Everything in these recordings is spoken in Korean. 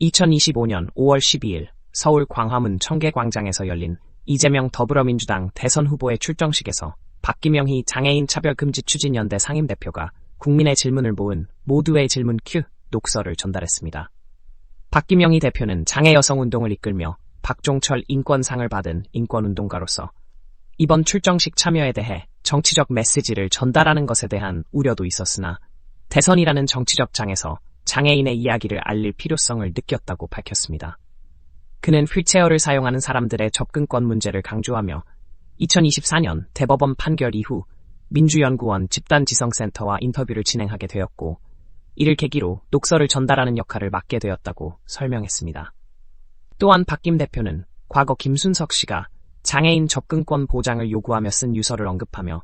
2025년 5월 12일 서울 광화문 청계광장에서 열린 이재명 더불어민주당 대선 후보의 출정식에서 박기명희 장애인 차별금지 추진연대 상임대표가 국민의 질문을 모은 모두의 질문 큐 녹서를 전달했습니다. 박기명희 대표는 장애 여성 운동을 이끌며 박종철 인권상을 받은 인권운동가로서 이번 출정식 참여에 대해 정치적 메시지를 전달하는 것에 대한 우려도 있었으나 대선이라는 정치적 장에서 장애인의 이야기를 알릴 필요성을 느꼈다고 밝혔습니다. 그는 휠체어를 사용하는 사람들의 접근권 문제를 강조하며 2024년 대법원 판결 이후 민주연구원 집단지성센터와 인터뷰를 진행하게 되었고 이를 계기로 녹서를 전달하는 역할을 맡게 되었다고 설명했습니다. 또한 박김 대표는 과거 김순석 씨가 장애인 접근권 보장을 요구하며 쓴 유서를 언급하며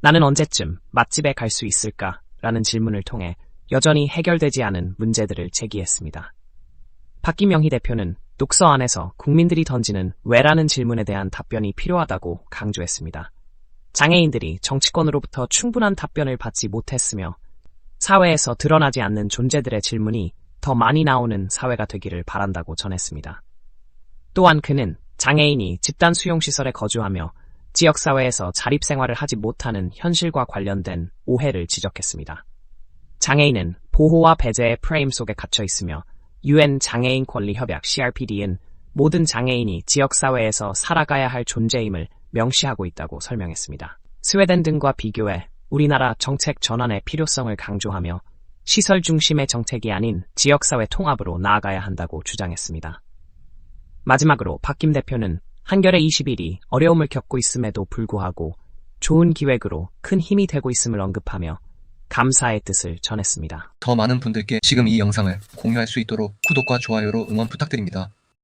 나는 언제쯤 맛집에 갈 수 있을까? 라는 질문을 통해 여전히 해결되지 않은 문제들을 제기했습니다. 박기명희 대표는 녹서 안에서 국민들이 던지는 왜라는 질문에 대한 답변이 필요하다고 강조했습니다. 장애인들이 정치권으로부터 충분한 답변을 받지 못했으며 사회에서 드러나지 않는 존재들의 질문이 더 많이 나오는 사회가 되기를 바란다고 전했습니다. 또한 그는 장애인이 집단 수용시설에 거주하며 지역사회에서 자립생활을 하지 못하는 현실과 관련된 오해를 지적했습니다. 장애인은 보호와 배제의 프레임 속에 갇혀 있으며 UN 장애인 권리 협약 CRPD는 모든 장애인이 지역사회에서 살아가야 할 존재임을 명시하고 있다고 설명했습니다. 스웨덴 등과 비교해 우리나라 정책 전환의 필요성을 강조하며 시설 중심의 정책이 아닌 지역사회 통합으로 나아가야 한다고 주장했습니다. 마지막으로 박김 대표는 한겨레 21이 어려움을 겪고 있음에도 불구하고 좋은 기획으로 큰 힘이 되고 있음을 언급하며 감사의 뜻을 전했습니다. 더 많은 분들께 지금 이 영상을 공유할 수 있도록 구독과 좋아요로 응원 부탁드립니다.